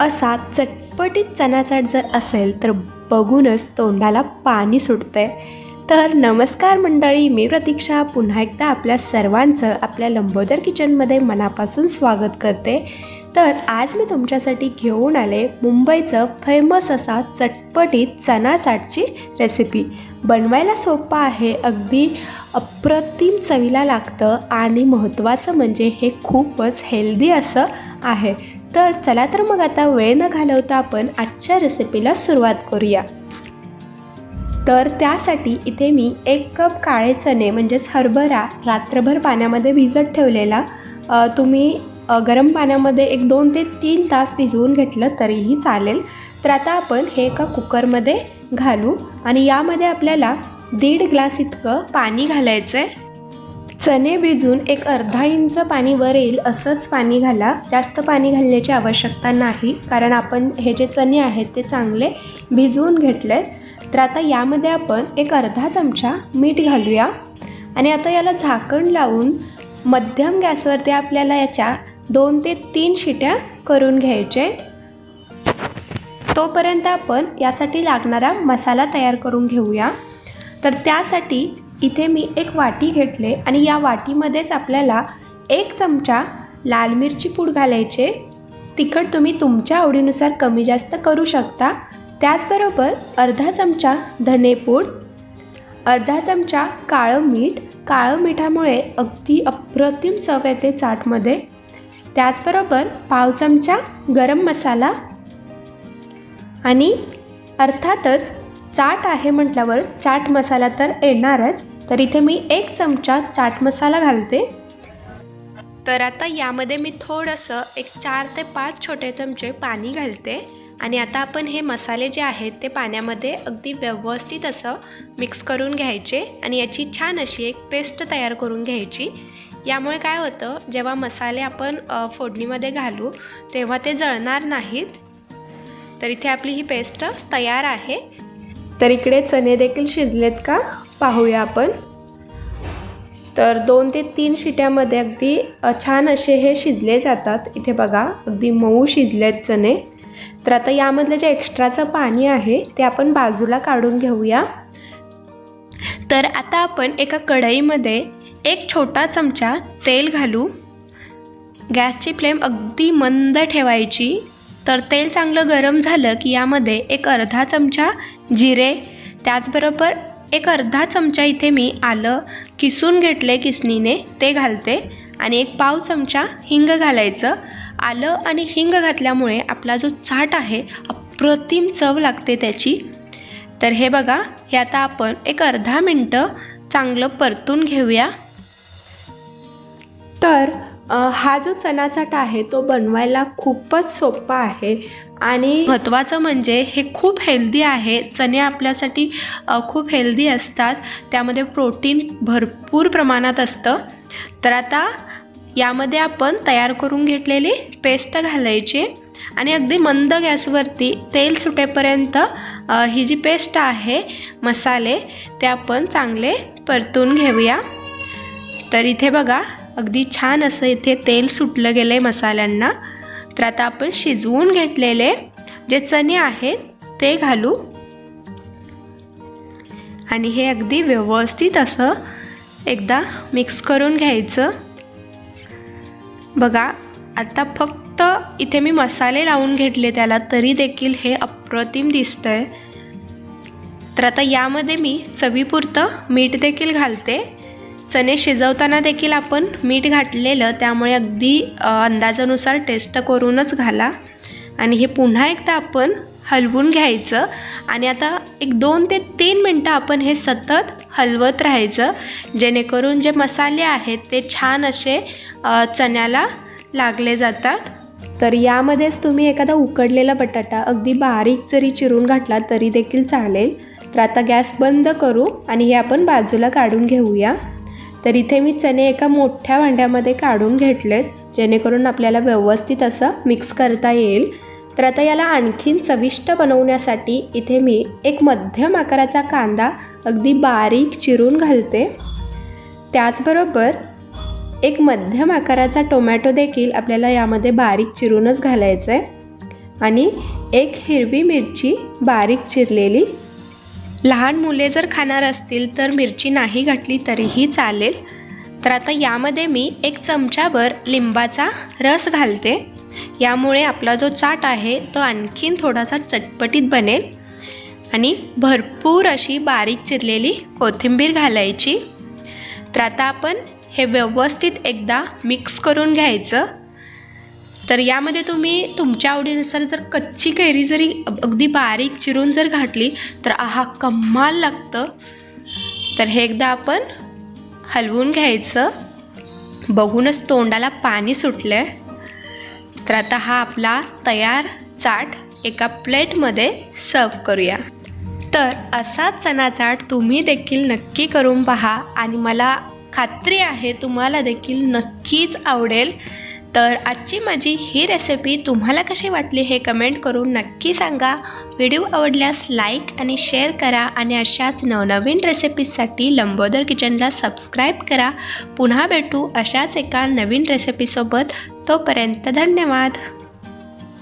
असा चटपटीत चणाचाट जर असेल तर बघूनच तोंडाला पाणी सुटतंय. तर नमस्कार मंडळी मी प्रतीक्षा. पुन्हा एकदा आपल्या सर्वांचं आपल्या लंबोदर किचनमध्ये मनापासून स्वागत करते. तर आज मी तुमच्यासाठी घेऊन आले मुंबईचं फेमस असा चटपटीत चणा चाटची रेसिपी बनवायला सोपं आहे अगदी अप्रतिम चवीला लागतं आणि महत्त्वाचं म्हणजे हे खूपच हेल्दी असं आहे. तर चला तर मग आता वेळ न घालवता आपण आजच्या रेसिपीला सुरुवात करूया. तर त्यासाठी इथे मी एक कप काळे चणे म्हणजेच हरभरा रात्रभर पाण्यामध्ये भिजत ठेवलेला. तुम्ही गरम पाण्यामध्ये एक दोन ते तीन तास भिजवून घेतलं तरीही चालेल. तर आता आपण हे एका कुकरमध्ये घालू आणि यामध्ये आपल्याला दीड ग्लास इतकं पाणी घालायचं आहे चणे भिजून एक अर्धा इंच पाणी वर येईल असंच पाणी घाला. जास्त पाणी घालण्याची आवश्यकता नाही कारण आपण हे जे चणे आहेत ते चांगले भिजवून घेतले तर आता यामध्ये आपण एक अर्धा चमचा मीठ घालूया. आणि आता याला झाकण लावून मध्यम गॅसवरती आपल्याला याच्या दोन ते तीन शिट्या करून घ्यायचे. तोपर्यंत आपण यासाठी लागणारा मसाला तयार करून घेऊया. तर त्यासाठी इथे मी एक वाटी घेतले आणि या वाटीमध्येच आपल्याला एक चमचा लाल मिरची पूड घालायचे. तिखट तुम्ही तुमच्या आवडीनुसार कमी जास्त करू शकता. त्याचबरोबर अर्धा चमचा धनेपूड अर्धा चमचा काळं मीठ. काळं मिठामुळे अगदी अप्रतिम चव येते चाटमध्ये. त्याचबरोबर पाव चमचा गरम मसाला. आणि अर्थातच चाट आहे म्हटल्यावर चाट मसाला तर येणारच. तर इथे मी एक चमचा चाट मसाला घालते. तर आता यामध्ये मी थोडंसं एक चार ते पाच छोटे चमचे पाणी घालते. आणि आता आपण हे मसाले जे आहेत ते पाण्यामध्ये अगदी व्यवस्थित असं मिक्स करून घ्यायचे. आणि याची छान अशी एक पेस्ट तयार करून घ्यायची. यामुळे काय होतं जेव्हा मसाले आपण फोडणीमध्ये घालू तेव्हा ते जळणार नाहीत. तर इथे आपली ही पेस्ट तयार आहे. तर इकडे चणे देखील शिजलेत का? पाहूया आपण. तर दोन ते तीन शिट्यामध्ये अगदी छान असे हे शिजले जातात. इथे बघा अगदी मऊ शिजलेत चणे. तर आता यामधलं जे एक्स्ट्राचं पाणी आहे ते आपण बाजूला काढून घेऊया. तर आता आपण एका कढईमध्ये एक छोटा चमचा तेल घालू. गॅसची फ्लेम अगदी मंद ठेवायची. तर तेल चांगलं गरम झालं की यामध्ये एक अर्धा चमचा जिरे त्याचबरोबर एक अर्धा चमचा इथे मी आलं किसून घेतले किसनीने ते घालते. आणि एक पाव चमचा हिंग घालायचं. आलं आणि हिंग घातल्यामुळे आपला जो चाट आहे अप्रतिम चव लागते त्याची. तर हे बघा हे आता आपण एक अर्धा मिनटं चांगलं परतून घेऊया. तर हा जो चणा चाट आहे तो बनवायला खूपच सोपा आहे. आणि महत्त्वाचं म्हणजे हे खूप हेल्दी आहे. चणे आपल्यासाठी खूप हेल्दी असतात. त्यामध्ये प्रोटीन भरपूर प्रमाणात असतं. तर आता यामध्ये आपण तयार करून घेतलेली पेस्ट घालायची आणि अगदी मंद गॅसवरती तेल सुटेपर्यंत ही जी पेस्ट आहे मसाले ते आपण चांगले परतून घेऊया. तर इथे बघा अगदी छान असं इथे तेल सुटलं गेलं आहे मसाल्यांना. तर आता आपण शिजवून घेतलेले जे चणे आहेत ते घालू. आणि हे अगदी व्यवस्थित असं एकदा मिक्स करून घ्यायचं. बघा आता फक्त इथे मी मसाले लावून घेतले त्याला तरी देखील हे अप्रतिम दिसतंय. तर आता यामध्ये मी चवीपुरतं मीठ देखील घालते. चणे शिजवताना देखील आपण मीठ घातलेलं त्यामुळे अगदी अंदाजानुसार टेस्ट करूनच घाला. आणि हे पुन्हा एकदा आपण हलवून घ्यायचं. आणि आता एक दोन ते तीन मिनटं आपण हे सतत हलवत राहायचं. जेणेकरून जे मसाले आहेत ते छान असे चण्याला लागले जातात. तर यामध्येच तुम्ही एखादा उकडलेला बटाटा अगदी बारीक जरी चिरून घातला तरी देखील चालेल. तर आता गॅस बंद करू आणि हे आपण बाजूला काढून घेऊया. तर इथे मी चणे एका मोठ्या भांड्यामध्ये काढून घेतलेत जेणेकरून आपल्याला व्यवस्थित असं मिक्स करता येईल. तर आता याला आणखीन चविष्ट बनवण्यासाठी इथे मी एक मध्यम आकाराचा कांदा अगदी बारीक चिरून घालते. त्याचबरोबर एक मध्यम आकाराचा टोमॅटो देखील आपल्याला यामध्ये बारीक चिरूनच घालायचं आहे आणि एक हिरवी मिरची बारीक चिरलेली लहान मुले जर खाणार असतील तर मिरची नाही घातली तरीही चालेल. तर आता यामध्ये मी एक चमचाभर लिंबाचा रस घालते. यामुळे आपला जो चाट आहे तो आणखीन थोडासा चटपटीत बनेल. आणि भरपूर अशी बारीक चिरलेली कोथिंबीर घालायची. तर आता आपण हे व्यवस्थित एकदा मिक्स करून घ्यायचं. तर यामध्ये तुम्ही तुमच्या आवडीनुसार जर कच्ची कैरी जरी अगदी बारीक चिरून जर घातली तर आहा कमाल लागतं. तर हे एकदा आपण हलवून घ्यायचं. बघूनच तोंडाला पाणी सुटलं आहे तर आता हा आपला तयार चाट एका प्लेटमध्ये सर्व करूया. तर असा चना चाट तुम्ही देखील नक्की करून पहा. आणि मला खात्री आहे तुम्हाला देखील नक्कीच आवडेल. तर आजची माझी ही रेसिपी तुम्हाला कशी वाटली हे कमेंट करून नक्की सांगा. व्हिडिओ आवडल्यास लाईक आणि शेअर करा आणि अशाच नवनवीन रेसिपीजसाठी लंबोदर किचनला सबस्क्राईब करा. पुन्हा भेटू अशाच एका नवीन रेसिपीसोबत तोपर्यंत धन्यवाद.